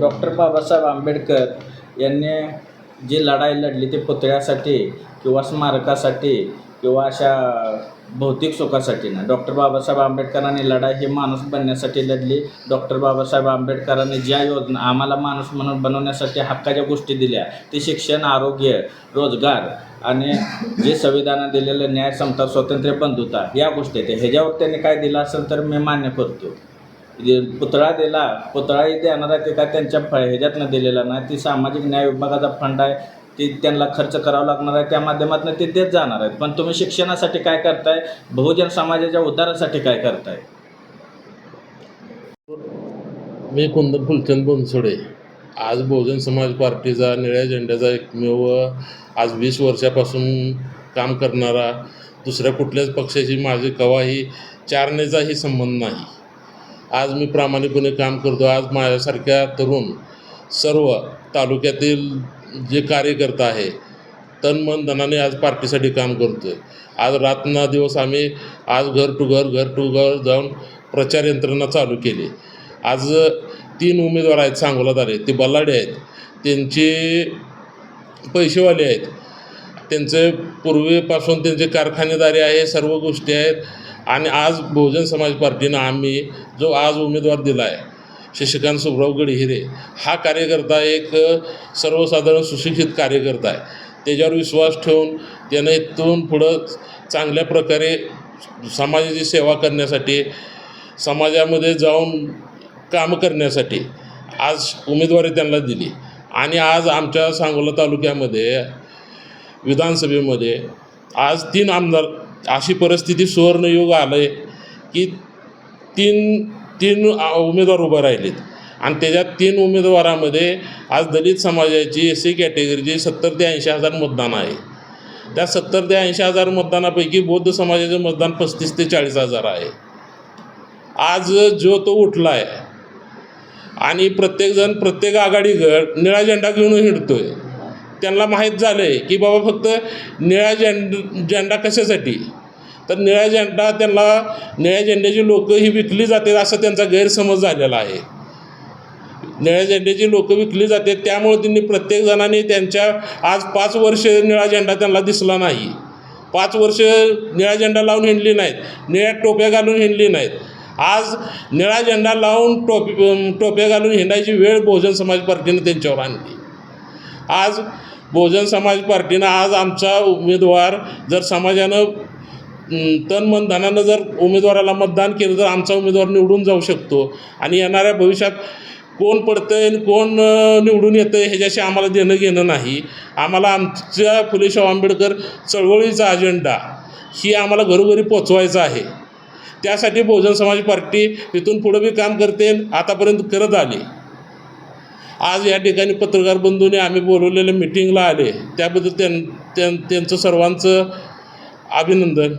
Doctor Babasaheb Ambedkar यांनी जी लढाई लढली ती पुतळ्यासाठी किंवा स्मारकासाठी किंवा अशा भौतिक सुखासाठी ना. डॉक्टर बाबासाहेब आंबेडकरांनी लढाई ही माणूस बनण्यासाठी लढली. डॉक्टर बाबासाहेब आंबेडकरांनी ज्या योजना आम्हाला माणूस म्हणून बनवण्यासाठी हक्काच्या गोष्टी दिल्या ते शिक्षण आरोग्य रोजगार आणि जे संविधानात दिलेलं न्याय समता स्वातंत्र्य बंधुता या गोष्टी आहेत. ह्याच्यावर त्यांनी काय दिलं असेल तर मी मान्य करतो. पुतळा दिला पुतळाही देणार आहे ते काय त्यांच्या फ ह्याच्यातनं दिलेला नाही ती सामाजिक न्याय विभागाचा फंड आहे ते त्यांना खर्च करावा लागणार आहे त्या माध्यमातून ते देत जाणार आहेत. पण तुम्ही शिक्षणासाठी काय करताय? बहुजन समाजाच्या उद्धारासाठी काय करताय? मी कुंदन फुलचंद बनसोडे. आज बहुजन समाज पार्टीचा निळ्या झेंड्याचा एकमेव आज वीस वर्षापासून काम करणारा दुसऱ्या कुठल्याच पक्षाची माझी कवाही चारणेचाही संबंध नाही. आज मी प्रामाणिकपणे काम करतो. आज माझ्यासारख्या तरुण सर्व तालुक्यातील जे कार्यकर्ता आहे तन मन धनाने आज पार्टीसाठी काम करतो आहे आज रातना दिवस आम्ही आज घर टू घर घर टू घर जाऊन प्रचार यंत्रणा चालू केली. आज तीन उमेदवार आहेत सांगोलात आले. ते बल्लाडे आहेत. त्यांचे पैसेवाले आहेत. त्यांचे पूर्वीपासून त्यांचे कारखानेदारी आहे सर्व गोष्टी आहेत. आणि आज बहुजन समाज पार्टीनं आम्ही जो आज उमेदवार दिला आहे शशिकांत सुबराव गडहिरे हा कार्यकर्ता एक सर्वसाधारण सुशिक्षित कार्यकर्ता आहे. त्याच्यावर विश्वास ठेवून त्याने इथून पुढं चांगल्या प्रकारे समाजाची सेवा करण्यासाठी समाजामध्ये जाऊन काम करण्यासाठी आज उमेदवारी त्यांना दिली. आणि आज आमच्या सांगोला तालुक्यामध्ये विधानसभेमध्ये आज तीन आमदार अशी परिस्थिती सुवर्णयुग आलं आहे की तीन तीन उमेदवार उभं राहिलेत. आणि त्याच्यात तीन उमेदवारामध्ये आज दलित समाजाची एस सी कॅटेगरीची सत्तर ते ऐंशी हजार मतदान आहे. त्या सत्तर ते ऐंशी हजार मतदानापैकी बौद्ध समाजाचं मतदान पस्तीस ते चाळीस हजार आहे. आज जो तो उठला आहे आणि प्रत्येकजण प्रत्येक आघाडीगड निळा झेंडा घेऊन हिंडतोय. त्यांना माहीत झालं आहे की बाबा फक्त निळा झेंड झेंडा कशासाठी? तर निळा झेंडा त्यांना निळ्या झेंड्याची लोकं ही विकली जाते असं त्यांचा गैरसमज झालेला आहे. निळ्या झेंड्याची लोकं विकली जाते त्यामुळे त्यांनी प्रत्येक जणांनी त्यांच्या आज पाच वर्ष निळा झेंडा त्यांना दिसला नाही. पाच वर्ष निळा झेंडा लावून हिंडली नाहीत निळ्या टोप्या घालून हिंडली नाहीत. आज निळा झेंडा लावून टोपी टोप्या घालून हिंडायची वेळ बहुजन समाज पार्टीनं त्यांच्यावर आणली. आज बहुजन समाज पार्टीनं आज आमचा उमेदवार जर समाजानं तन मन धनानं जर उमेदवाराला मतदान केलं तर आमचा उमेदवार निवडून जाऊ शकतो. आणि येणाऱ्या भविष्यात कोण पडतंय आणि कोण निवडून येतं ह्याच्याशी आम्हाला देणं घेणं नाही. आम्हाला आमच्या फुलेशाहू आंबेडकर चळवळीचा अजेंडा ही आम्हाला घरोघरी पोचवायचा आहे. त्यासाठी बहुजन समाज पार्टी इथून पुढं बी काम करते आतापर्यंत करत आली. आज या ठिकाणी पत्रकार बंधूने आम्ही बोलवलेल्या मिटिंगला आले. त्याबद्दल त्यां त्यां त्यांचं सर्वांचं अभिनंदन.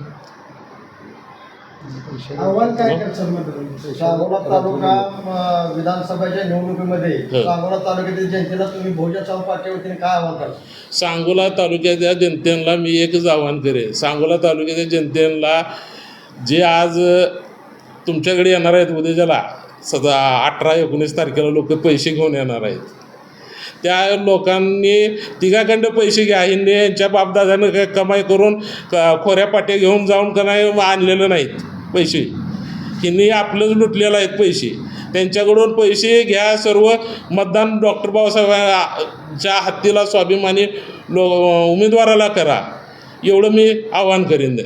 काय सांगोला तालुका म, विधानसभेच्या निवडणुकीमध्ये. सांगोला तालुक्यातील जनतेला तुम्ही बहुजन समाज पार्टी वतीने काय आव्हान करता? सांगोला तालुक्याच्या जनतेला मी एकच आवाहन करेन. सांगोला तालुक्याच्या जनतेला जे आज तुमच्याकडे येणार आहेत उद्याच्याला सदा अठरा एकोणीस तारखेला लोक पैसे घेऊन येणार आहेत. त्या लोकांनी तिघाखंड पैसे घ्या हिंदे यांच्या बापदादानं काय कमाई करून क- खोऱ्या पाट्या घेऊन जाऊन का नाही आणलेलं नाहीत पैसे. हिंनी आपलंच लुटलेलं आहेत पैसे. त्यांच्याकडून पैसे घ्या सर्व. मतदान डॉक्टर बाबासाहेबांच्या हत्तीला स्वाभिमानी लो उमेदवाराला करा. एवढं मी आवाहन करीन.